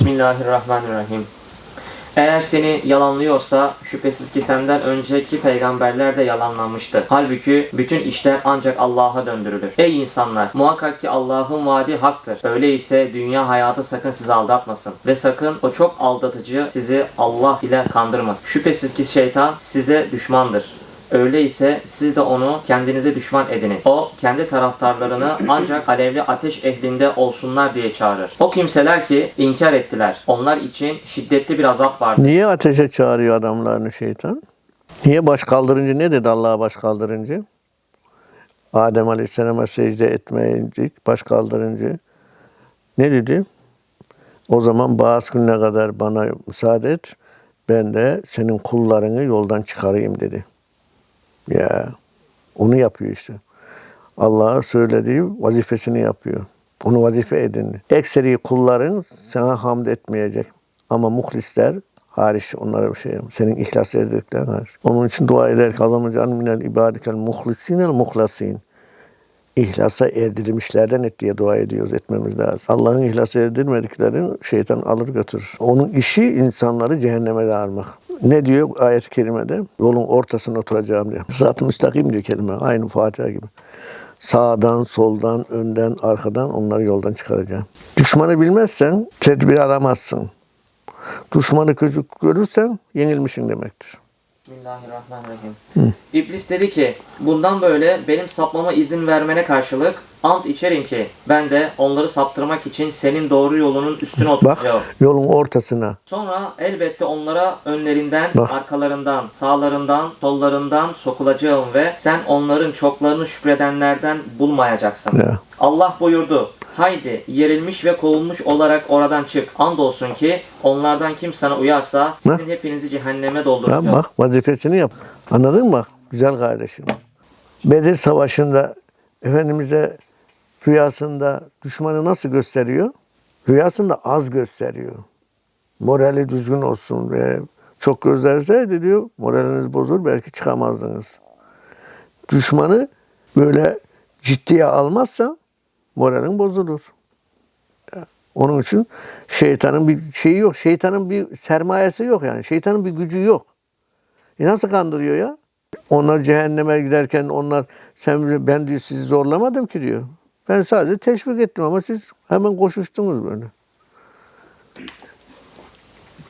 Bismillahirrahmanirrahim. Eğer seni yalanlıyorsa şüphesiz ki senden önceki peygamberler de yalanlanmıştı. Halbuki bütün işler ancak Allah'a döndürülür. Ey insanlar! Muhakkak ki Allah'ın vaadi haktır. Öyleyse dünya hayatı sakın sizi aldatmasın. Ve sakın o çok aldatıcı sizi Allah ile kandırmasın. Şüphesiz ki şeytan size düşmandır. Öyleyse siz de onu kendinize düşman edinin. O kendi taraftarlarını ancak alevli ateş ehlinde olsunlar diye çağırır. O kimseler ki inkar ettiler. Onlar için şiddetli bir azap vardır. Niye ateşe çağırıyor adamlarını şeytan? Niye baş kaldırınca ne dedi Allah'a baş kaldırınca? Adem Aleyhisselam'a secde etmeyindik baş kaldırınca. Ne dedi? O zaman bazı gününe kadar bana müsaade et. Ben de senin kullarını yoldan çıkarayım dedi. Ya onu yapıyor işte. Allah'a söylediği vazifesini yapıyor. Onu vazife edindi. Ekseri kulların sana hamd etmeyecek. Ama muhlisler hariç onlara bir şey senin ihlas erdiklerin hariç. Onun için dua eder ki Allah'ım can minel ibadikel muhlisinel muhlasin. İhlasa erdirilmişlerden et diye dua ediyoruz, etmemiz lazım. Allah'ın ihlasa erdirmediklerini şeytan alır götürür. Onun işi insanları cehenneme çağırmak. Ne diyor ayet-i kerimede? Yolun ortasına oturacağım diyor. Zat-ı müstakim diyor kelime. Aynı Fatiha gibi. Sağdan, soldan, önden, arkadan onları yoldan çıkaracağım. Düşmanı bilmezsen tedbir alamazsın. Düşmanı küçük görürsen yenilmişsin demektir. Bismillahirrahmanirrahim. İblis dedi ki bundan böyle benim sapmama izin vermene karşılık ant içerim ki ben de onları saptırmak için senin doğru yolunun üstüne Bak oturacağım. yolun ortasına. Sonra elbette onlara önlerinden, Bak. arkalarından, sağlarından, sollarından sokulacağım ve sen onların çoklarını şükredenlerden bulmayacaksın. Ya. Allah buyurdu. Haydi yerilmiş ve kovulmuş olarak oradan çık. Andolsun ki onlardan kim sana uyarsa sizin hepinizi cehenneme dolduracağım. Ya bak vazifesini yap. Anladın mı? Güzel kardeşim. Bedir Savaşı'nda Efendimiz'e rüyasında düşmanı nasıl gösteriyor? Rüyasında az gösteriyor. Morali düzgün olsun ve çok gösterseydi diyor moraliniz bozulur belki çıkamazdınız. Düşmanı böyle ciddiye almazsa moralin bozulur. Onun için şeytanın bir şeyi yok. Şeytanın bir sermayesi yok yani. Şeytanın bir gücü yok. E nasıl kandırıyor ya? Onlar cehenneme giderken onlar sen ben diyor sizi zorlamadım ki diyor. Ben sadece teşvik ettim ama siz hemen koşuştunuz böyle.